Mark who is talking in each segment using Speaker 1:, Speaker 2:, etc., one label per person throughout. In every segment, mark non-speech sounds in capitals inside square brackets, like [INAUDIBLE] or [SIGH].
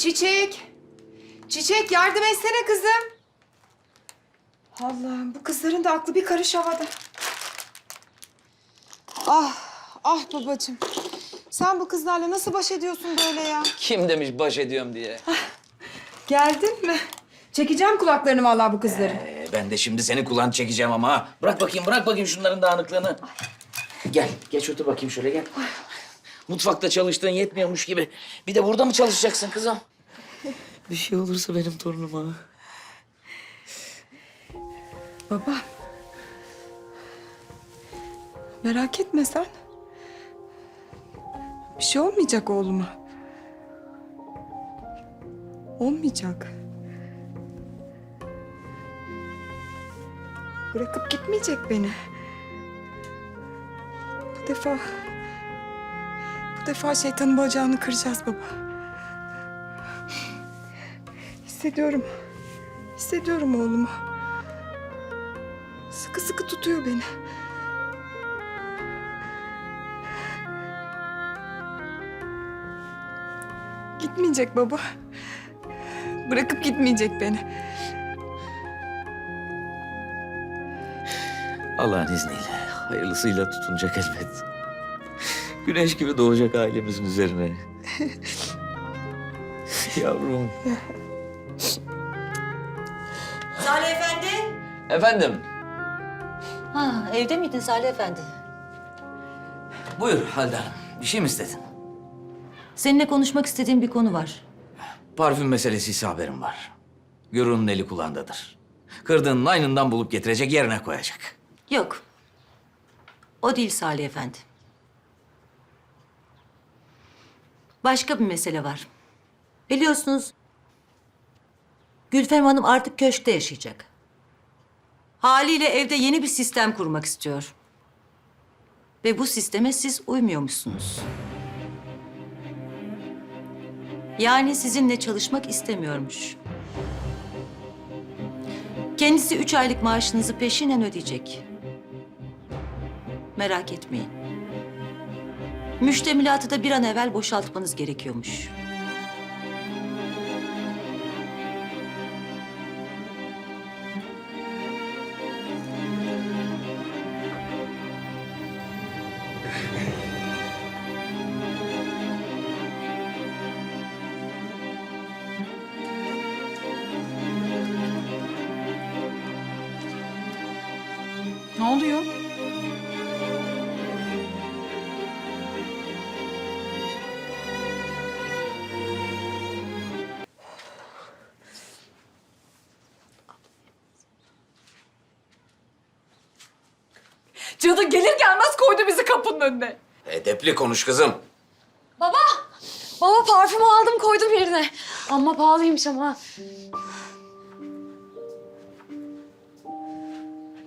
Speaker 1: Çiçek. Çiçek yardım etsene kızım. Allah'ım bu kızların da aklı bir karış havada. Ah, ah babacığım. Sen bu kızlarla nasıl baş ediyorsun böyle ya?
Speaker 2: Kim demiş baş ediyorum diye.
Speaker 1: Geldin mi? Çekeceğim kulaklarını vallahi bu kızların.
Speaker 2: Ee, ben de şimdi seni kulağını çekeceğim ama ha. Bırak bakayım, bırak bakayım şunların dağınıklığını. Gel, geç otur bakayım şöyle gel. Mutfakta çalıştığın yetmiyormuş gibi. Bir de burada mı çalışacaksın kızım? Bir şey olursa benim torunuma.
Speaker 1: Baba. Merak etme sen. Bir şey olmayacak oğluma. Olmayacak. Bırakıp gitmeyecek beni. Bu defa... Bu defa şeytanın bacağını kıracağız baba. Hissediyorum. Hissediyorum oğlumu. Sıkı sıkı tutuyor beni. Gitmeyecek baba. Bırakıp gitmeyecek beni.
Speaker 2: Allah'ın izniyle, hayırlısıyla tutunacak elbet. Güneş gibi doğacak ailemizin üzerine. [LAUGHS] Yavrum.
Speaker 3: Salih Efendi.
Speaker 2: Efendim,
Speaker 3: Ha, evde miydin Salih Efendi?
Speaker 2: buyur Halide Hanım. Bir şey mi istedin?
Speaker 3: Seninle konuşmak istediğim bir konu var.
Speaker 2: Parfüm meselesi ise haberim var. Gürun'un eli kulağındadır. Kırdığının aynından bulup getirecek yerine koyacak.
Speaker 3: Yok. O değil Salih Efendi. Başka bir mesele var. Biliyorsunuz Gülfem Hanım artık köşkte yaşayacak. Haliyle evde yeni bir sistem kurmak istiyor. Ve bu sisteme siz uymuyormuşsunuz. Yani sizinle çalışmak istemiyormuş. Kendisi üç aylık maaşınızı peşinen ödeyecek. Merak etmeyin. Müştemilatı da bir an evvel boşaltmanız gerekiyormuş.
Speaker 1: Ne oluyor?
Speaker 4: Cadı gelir gelmez koydu bizi kapının önüne.
Speaker 2: Edepli konuş kızım.
Speaker 4: Baba! Baba parfümü aldım koydum yerine. Amma pahalıymış ama.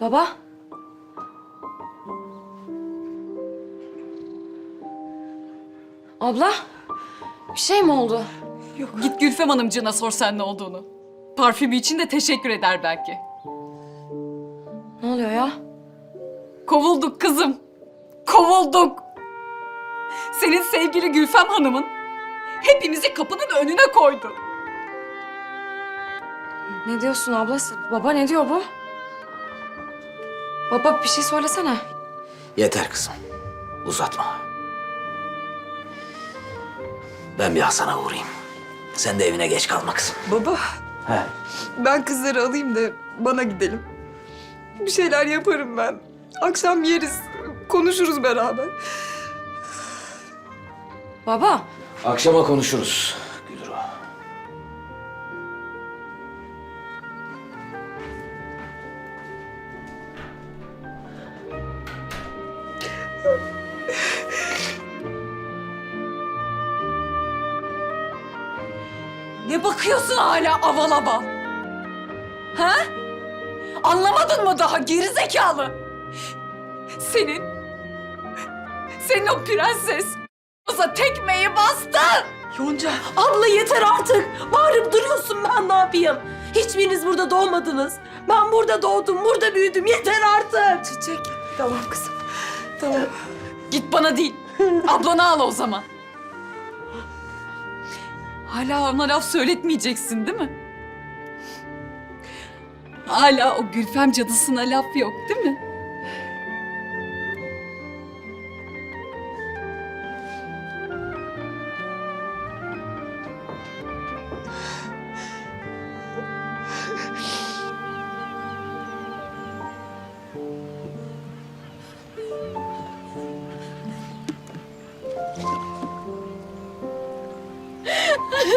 Speaker 4: Baba? Abla? Bir şey mi oldu?
Speaker 1: Yok.
Speaker 4: Git Gülfem Hanımcığına sor sen ne olduğunu. Parfümü için de teşekkür eder belki.
Speaker 5: Ne oluyor ya?
Speaker 4: Kovulduk kızım. Kovulduk. Senin sevgili Gülfem Hanım'ın hepimizi kapının önüne koydu.
Speaker 5: Ne diyorsun abla? Baba ne diyor bu? Baba bir şey söylesene.
Speaker 2: Yeter kızım. Uzatma. Ben bir Hasan'a uğrayayım. Sen de evine geç kalma kızım.
Speaker 1: Baba
Speaker 2: He.
Speaker 1: ben kızları alayım da bana gidelim. Bir şeyler yaparım ben. Akşam yeriz, konuşuruz beraber.
Speaker 5: Baba.
Speaker 2: Akşama konuşuruz Gülru.
Speaker 4: Ne bakıyorsun hala aval aval? Ha? Anlamadın mı daha geri zekalı? Senin, senin o prenses Oza tekmeyi bastı.
Speaker 1: Yonca.
Speaker 6: Abla yeter artık. Bağırıp duruyorsun ben ne yapayım? Hiçbiriniz burada doğmadınız. Ben burada doğdum, burada büyüdüm. Yeter artık.
Speaker 1: Çiçek. Tamam kızım. Tamam. [LAUGHS]
Speaker 4: Git bana değil, ablanı al o zaman. Hala ona laf söyletmeyeceksin değil mi? Hala o Gülfem cadısına laf yok değil mi?